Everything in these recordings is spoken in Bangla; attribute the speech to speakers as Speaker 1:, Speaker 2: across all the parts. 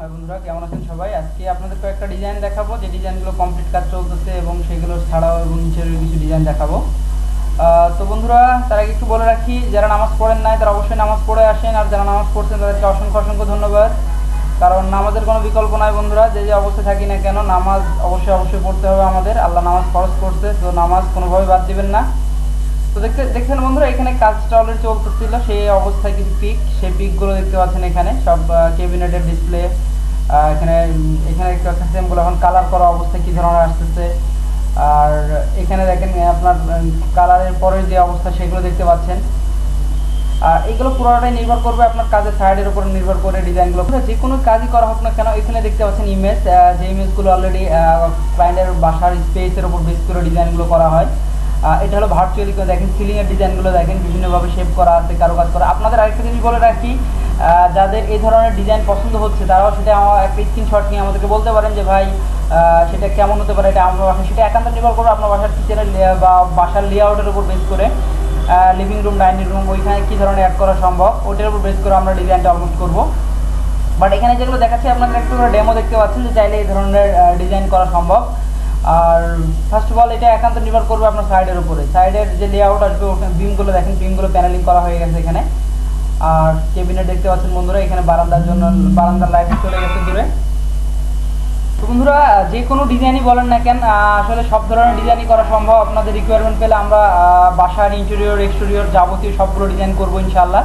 Speaker 1: হাই বন্ধুরা, কেমন আছেন সবাই? আজকে আপনাদের কয়েকটা ডিজাইন দেখাবো। যে ডিজাইনগুলো কমপ্লিট কাজ চলতেছে এবং সেগুলো ছাড়াও এবং নিচের কিছু ডিজাইন দেখাবো। তো বন্ধুরা, তার আগে একটু বলে রাখি, যারা নামাজ পড়েন নাই, তারা অবশ্যই নামাজ পড়ে আসেন। আর যারা নামাজ পড়ছেন, তাদেরকে অসংখ্য অসংখ্য ধন্যবাদ। কারণ নামাজের কোনো বিকল্প নাই বন্ধুরা, যে যে অবস্থায় থাকি না কেন, নামাজ অবশ্যই অবশ্যই পড়তে হবে আমাদের। আল্লাহ নামাজ খরচ করছে, তো নামাজ কোনোভাবে বাদ দিবেন না। তো দেখতে, দেখছেন বন্ধুরা, এখানে কাজটা অলরেডি চলতেছিল, সেই অবস্থায় কিছু পিক সেই পিকগুলো দেখতে পাচ্ছেন এখানে, সব ক্যাবিনেটের ডিসপ্লে এখানে এখানে পাচ্ছেন সেমগুলো এখন কালার করা অবস্থায় কি ধরনের আসতেছে? আর এখানে দেখেন আপনার কালারের পরের যে অবস্থা, সেগুলো দেখতে পাচ্ছেন। আর এগুলো পুরোটাই নির্ভর করবে আপনার কাজের সাইডের উপর নির্ভর করে ডিজাইনগুলো। যে কোনো কাজই করা হোক না কেন, এখানে দেখতে পাচ্ছেন ইমেজ যে ইমেজগুলো অলরেডি ক্লায়েন্টের বাসার স্পেসের উপর বেস করে ডিজাইনগুলো করা হয়। এটা হলো ভার্চুয়ালি দেখেন সিলিংয়ের ডিজাইনগুলো দেখেন, বিভিন্নভাবে শেপ করা আছে কারও কাজ করা। আপনাদের আরেকটা জিনিস বলে রাখি যাদের এই ধরনের ডিজাইন পছন্দ হচ্ছে, তারাও সেটা আমার একটা স্ক্রিনশট নিয়ে আমাদেরকে বলতে পারেন যে, ভাই সেটা কেমন হতে পারে? এটা আমার বাসা সেটা একান্ত নির্ভর করবে আপনার বাসার কিচেনের বা বাসার লেআউটের উপর বেস করে লিভিং রুম ডাইনিং রুম ওইখানে কী ধরনের অ্যাড করা সম্ভব, ওটার উপর বেস করে আমরা ডিজাইনটা অলমোস্ট করব। বাট এখানে যেগুলো দেখাচ্ছি, আপনাদের একটু ডেমো দেখতে পাচ্ছেন যে চাইলে এই ধরনের ডিজাইন করা সম্ভব। আর ফার্স্ট অফ অল এটা একান্ত নির্ভর করবে আপনার সাইডের উপরে। সাইডের যে লেআউট আসবে, ওখানে বিমগুলো দেখেন বিমগুলো প্যানেলিং করা হয়ে গেছে এখানে। আর কেবিনেট দেখতে পাচ্ছেন বন্ধুরা, এখানে বারান্দার জন্য বারান্দার লাইট চলে গেছে দূরে। তো বন্ধুরা যে কোনো ডিজাইনই বলেন না কেন আসলে সব ধরনের ডিজাইনই করা সম্ভব। আপনাদের রিকোয়ারমেন্ট পেলে আমরা বাসার ইন্টেরিয়র এক্সটেরিয়র যাবতীয় সবগুলো ডিজাইন করব ইনশাল্লাহ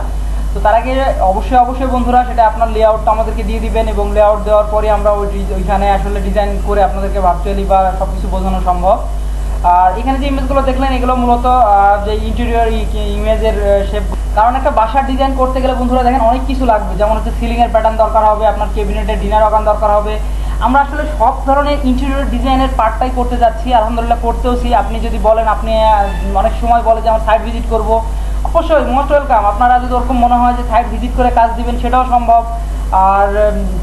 Speaker 1: তো তার আগে অবশ্যই অবশ্যই বন্ধুরা, সেটা আপনার লেআউটটা আমাদেরকে দিয়ে দিবেন এবং লেআউট দেওয়ার পরে আমরা ওই ওইখানে আসলে ডিজাইন করে আপনাদেরকে ভার্চুয়ালি বা সব কিছু বোঝানো সম্ভব। আর এখানে যে ইমেজগুলো দেখলেন, এগুলো মূলত যে ইন্টেরিয়র ইমেজের শেপ কারণ একটা বাসার ডিজাইন করতে গেলে বন্ধুরা দেখেন অনেক কিছু লাগবে। যেমন হচ্ছে সিলিংয়ের প্যাটার্ন দরকার হবে, আপনার কেবিনেটের ডিনার অগান দরকার হবে। আমরা আসলে সব ধরনের ইন্টেরিয়র ডিজাইনের পার্টটাই করতে যাচ্ছি, আলহামদুলিল্লাহ করতেওছি আপনি যদি বলেন, আপনি অনেক সময় বলে যে, আমার সাইট ভিজিট করব। অবশ্যই মোস্ট ওয়েলকাম আপনারা যদি ওরকম মনে হয় যে সাইট ভিজিট করে কাজ দিবেন, সেটাও সম্ভব। আর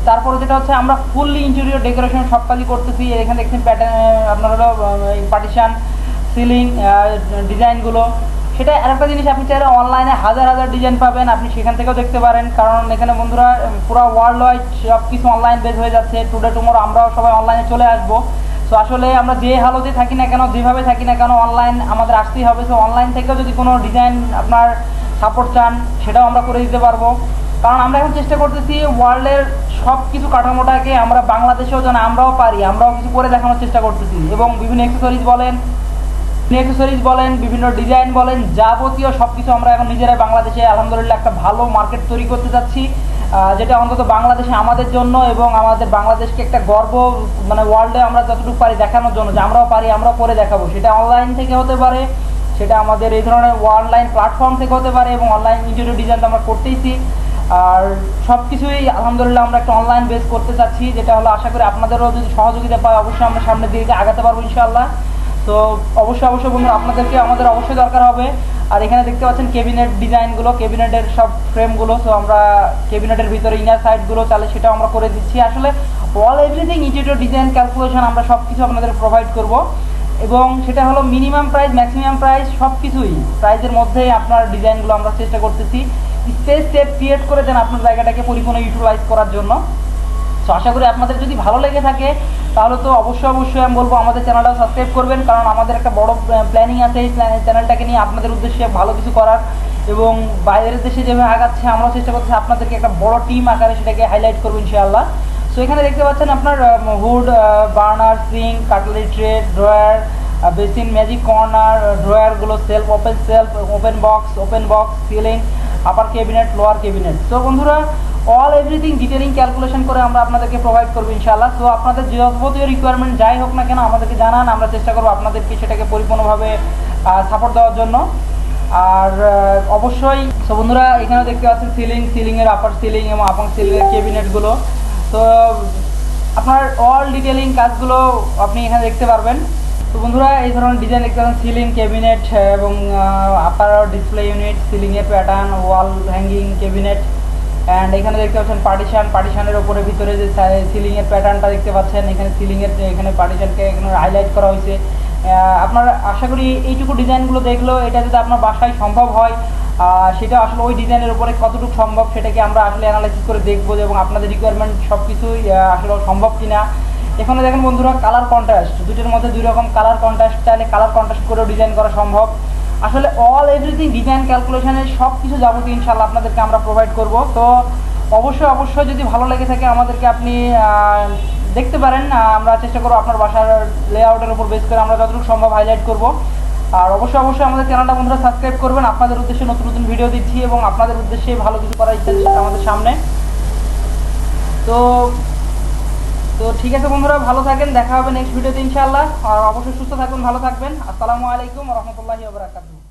Speaker 1: তারপরে যেটা হচ্ছে, আমরা ফুললি ইন্টেরিয়র ডেকোরেশন সব কাজই করতেছি। এখানে দেখছেন প্যাটার্ন আপনার হলো পার্টিশন সিলিং ডিজাইনগুলো সেটা আরেকটা জিনিস, আপনি চাইলে অনলাইনে হাজার হাজার ডিজাইন পাবেন, আপনি সেখান থেকেও দেখতে পারেন। কারণ এখানে বন্ধুরা পুরো ওয়ার্ল্ড ওয়াইড সব কিছু অনলাইন বেস হয়ে যাচ্ছে। টুডে টুমোরো আমরাও সবাই অনলাইনে চলে আসব। তো আসলে আমরা যে হালতে থাকি না কেন, যেভাবে থাকি না কেন অনলাইন আমাদের আসতেই হবে। তো অনলাইন থেকেও যদি কোনো ডিজাইন আপনার সাপোর্ট চান, সেটাও আমরা করে দিতে পারব। কারণ আমরা এখন চেষ্টা করতেছি ওয়ার্ল্ডের সব কিছু কাঠামোটাকে আমরা বাংলাদেশেও যেন আমরাও পারি, আমরাও কিছু করে দেখানোর চেষ্টা করতেছি। এবং বিভিন্ন অ্যাক্সেসরিজ বলেন অ্যাক্সেসরিজ বলেন, বিভিন্ন ডিজাইন বলেন, যাবতীয় সব কিছু আমরা এখন নিজেরাই বাংলাদেশে আলহামদুলিল্লাহ একটা ভালো মার্কেট তৈরি করতে যাচ্ছি যেটা অন্তত বাংলাদেশে আমাদের জন্য এবং আমাদের বাংলাদেশকে একটা গর্ব মানে ওয়ার্ল্ডে আমরা যতটুকু পারি দেখানোর জন্য, যে আমরাও পারি, আমরাও করে দেখাবো। সেটা অনলাইন থেকে হতে পারে, সেটা আমাদের এই ধরনের অনলাইন প্ল্যাটফর্ম থেকে হতে পারে এবং অনলাইন ইন্টারভিউ ডিজাইন তো আমরা করতেইছি। আর সব কিছুই আলহামদুলিল্লাহ আমরা একটা অনলাইন বেস করতে চাচ্ছি, যেটা হলো আশা করি আপনাদেরও যদি সহযোগিতা পাই অবশ্যই আমরা সামনের দিকে আগাতে পারব ইনশাআল্লাহ। তো অবশ্যই অবশ্যই বন্ধুরা, আপনাদেরকে আমাদের অবশ্যই দরকার হবে। আর এখানে দেখতে পাচ্ছেন কেবিনেট ডিজাইনগুলো কেবিনেটের সব ফ্রেমগুলো তো আমরা কেবিনেটের ভিতরে ইনার সাইডগুলো তাহলে সেটাও আমরা করে দিচ্ছি। আসলে all everything interior design calculation আমরা সব কিছু আপনাদের প্রোভাইড করব। এবং সেটা হলো মিনিমাম প্রাইস ম্যাক্সিমাম প্রাইস সব কিছুই প্রাইসের মধ্যেই আপনার ডিজাইনগুলো আমরা চেষ্টা করতেছি। স্পেস স্টেপ ক্রিয়েট করে দেন আপনার জায়গাটাকে পরিপূর্ণ ইউটিলাইজ করার জন্য। তো আশা করি আপনাদের যদি ভালো লেগে থাকে, তাহলে তো অবশ্যই অবশ্যই আমি বলব আমাদের চ্যানেলটা সাবস্ক্রাইব করবেন, কারণ আমাদের একটা বড় প্ল্যানিং আছে এই চ্যানেলটাকে নিয়ে আপনাদের উদ্দেশ্যে ভালো কিছু করার। এবং বাইরের দেশে যেভাবে আগাচ্ছে, আমরাও চেষ্টা করতেছি আপনাদেরকে একটা বড় টিম আকারে সেটাকে হাইলাইট করব ইনশাআল্লাহ। সো এখানে দেখতে পাচ্ছেন আপনার hood burner sink cutlery tray drawer basin magic corner ড্রয়ারগুলো shelf open shelf open box open box ceiling upper cabinet lower cabinet তো বন্ধুরা অল এভরিথিং ডিটেলিং ক্যালকুলেশন করে আমরা আপনাদেরকে প্রোভাইড করব ইনশাআল্লাহ। তো আপনাদের যাবতীয় রিকোয়ারমেন্ট যাই হোক না কেন আমাদেরকে জানান, আমরা চেষ্টা করব আপনাদেরকে সেটাকে পরিপূর্ণভাবে সাপোর্ট দেওয়ার জন্য। আর অবশ্যই বন্ধুরা এখানে দেখতে পাচ্ছেন সিলিং সিলিংয়ের আপার সিলিং এবং আপার সিলিং এর ক্যাবিনেটগুলো তো, আপনার অল ডিটেলিং কাজগুলো আপনি এখানে দেখতে পারবেন। তো বন্ধুরা, এই ধরনের ডিজাইন দেখতে পাচ্ছেন সিলিং ক্যাবিনেট এবং আপার ডিসপ্লে ইউনিট সিলিংয়ের pattern wall hanging cabinet and এখানে দেখতে পাচ্ছেন পার্টিশন পার্টিশানের ওপরে ভিতরে যে সিলিংয়ের প্যাটার্নটা দেখতে পাচ্ছেন, এখানে সিলিংয়ের এখানে পার্টিশনকে এখানে হাইলাইট করা হয়েছে। আপনার আশা করি এইটুকু ডিজাইনগুলো দেখলেও এটা যদি আপনার বাসায় সম্ভব হয় সেটা আসলে ওই ডিজাইনের উপরে কতটুকু সম্ভব সেটাকে আমরা আসলে অ্যানালাইসিস করে দেখব এবং আপনাদের রিকোয়ারমেন্ট সব কিছুই আসলে সম্ভব কিনা। এখানে দেখেন বন্ধুরা কালার কন্ট্রাস্ট দুটোর মধ্যে দুই রকম কালার কন্ট্রাস্ট চাইলে কালার কন্ট্রাস্ট করেও ডিজাইন করা সম্ভব। আসলে অল এভরিথিং ডিজাইন ক্যালকুলেশনের সব কিছু যাবতীয় ইনশাল্লাহ আপনাদেরকে আমরা প্রোভাইড করব। তো অবশ্যই অবশ্যই যদি ভালো লেগে থাকে আমাদেরকে আপনি দেখতে পারেন। আমরা চেষ্টা করব আপনার বাসার লেআউটের উপর বেস করে আমরা যতটুকু সম্ভব হাইলাইট করব। আর অবশ্যই অবশ্যই আমাদের চ্যানেলটা বন্ধুরা সাবস্ক্রাইব করবেন। আপনাদের উদ্দেশ্যে নতুন নতুন ভিডিও দিচ্ছি এবং আপনাদের উদ্দেশ্যে ভালো কিছু করার ইচ্ছা আমাদের সামনে। তো তো ঠিক আছে বন্ধুরা, ভালো থাকেন, দেখা হবে নেক্সট ভিডিওতে ইনশাআল্লাহ। আর অবশ্যই সুস্থ থাকুন, ভালো থাকবেন। আসসালামু আলাইকুম রহমতুল্লাহি ওবরাকাতুহু